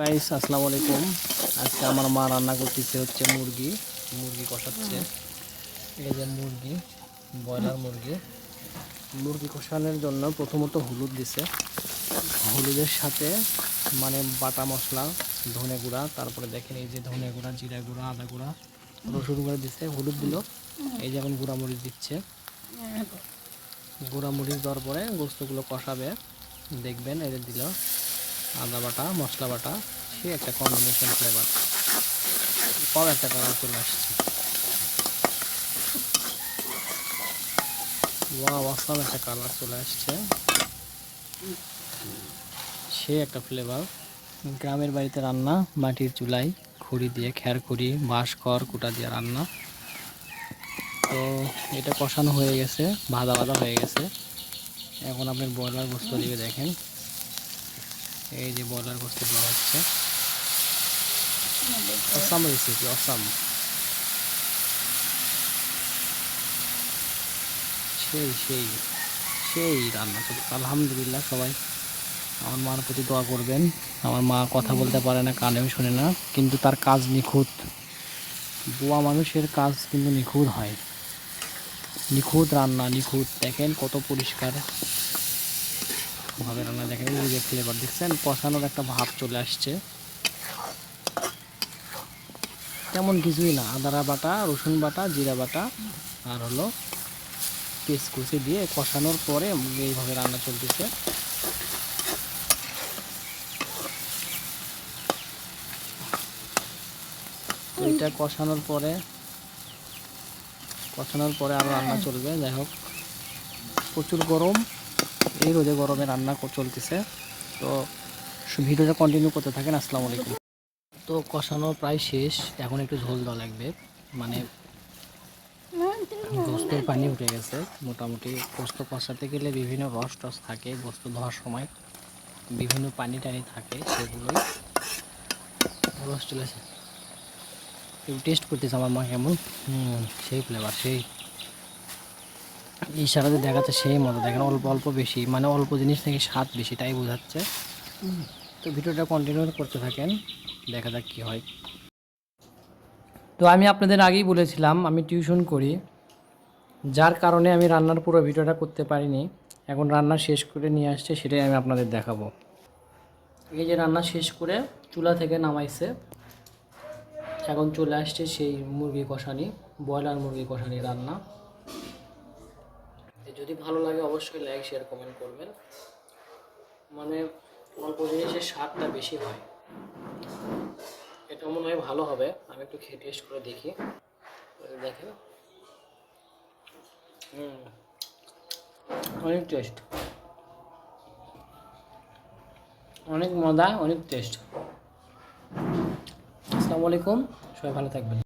Guys আসসালামু আলাইকুম। আজকে আমার মা রান্না করতেছে হচ্ছে মুরগি। মুরগি কষাচ্ছে। এই যে মুরগি, ব্রয়লার মুরগি। মুরগি কষানোর জন্য প্রথমত হলুদ দিছে। হলুদের সাথে মানে বাটা মশলা, ধনে গুঁড়া, তারপরে দেখেন এই যে ধনে গুঁড়া, জিরা গুঁড়া, আদা গুঁড়া, রসুন গুঁড়া দিছে, হলুদ দিল। এই যেমন গুঁড়া মরিচ দিচ্ছে। গুঁড়া মরিচ দেওয়ার পরে গোস্তগুলো কষাবে। দেখবেন, এদের দিল। আদা বাটা মশলা বাটা সে একটা কম্বিনেশন ফ্লেভার সব একটা কালার চলে আসছে। অসাম একটা কালার চলে আসছে। সে একটা ফ্লেভার গ্রামের বাড়িতে রান্না, মাটির চুলাই, খড়ি দিয়ে খ্যার খড়ি, বাঁশ, খড়, কুটা দিয়ে রান্না। তো এটা কষানো হয়ে গেছে, ভাজা ভাজা হয়ে গেছে। এখন আপনি ব্রয়লার গোস্ত দিকে দেখেন। এই যে ব্রয়লার গোস্ত দেওয়া হচ্ছে। Awesome recipe awesome. সেই সেই সেই রান্না চলছে। আলহামদুলিল্লাহ সবাই আমার মার প্রতি দোয়া করবেন। আমার মা কথা বলতে পারে না, কানেও শোনে না, কিন্তু তার কাজ নিখুঁত। বুয়া মানুষের কাজ কিন্তু নিখুঁত হয়। নিখুঁত রান্না, নিখুঁত। দেখেন কত পরিষ্কার। ভাবে রান্না দেখেন এই যে ফ্লেভার দেখছেন, কষানোর একটা ভাব চলে আসছে। তেমন কিছুই না আদারা বাটা, রসুন বাটা, জিরা বাটা, আর হলো পেস্ট কুচি দিয়ে কষানোর পরে এইভাবে রান্না চলতেছে। এটা কষানোর পরে কষানোর পরে আরও রান্না চলবে, যাই হোক। প্রচুর গরম। এই রোদে গরমে রান্না চলতেছে। তো ভিডিওটা কন্টিনিউ করতে থাকেন, আসসালামু আলাইকুম। তো কষানো প্রায় শেষ, এখন একটু ঝোল দেওয়া লাগবে। মানে গোস্তর পানি উঠে গেছে। মোটামুটি গোস্ত কষাতে গেলে বিভিন্ন রস টস থাকে, গোস্ত ধোয়ার সময় বিভিন্ন পানি টানি থাকে সেগুলোই। রস চলেছে একটু টেস্ট করতেছে আমার মা কেমন? সেই ফ্লেভার সেই। ইশারাতে দেখাচ্ছে সেই মতো, দেখেন অল্প অল্প বেশি মানে অল্প জিনিস থেকে স্বাদ বেশি, তাই বোঝাচ্ছে। তো ভিডিওটা কন্টিনিউ করতে থাকেন, দেখা যাক কী হয়। তো আমি আপনাদের আগেই বলেছিলাম, আমি টিউশন করি, যার কারণে আমি রান্নার পুরো ভিডিওটা করতে পারিনি। এখন রান্না শেষ করে নিয়ে আসছে, সেটাই আমি আপনাদের দেখাবো। এই যে রান্না শেষ করে চুলা থেকে নামাইছে, এখন চলে আসছে সেই মুরগি কষানি, ব্রয়লার মুরগি কষানি রান্না। যদি ভালো লাগে অবশ্যই লাইক শেয়ার কমেন্ট করবেন। মানে অল্প জিনিসের স্বাদটা বেশি হয়। এটা মনে হয় ভালো হবে। আমি একটু খেয়ে টেস্ট করে দেখি। দেখেন। অনেক টেস্ট অনেক মজা, অনেক টেস্ট আসসালামু আলাইকুম। সবাই ভালো থাকবেন।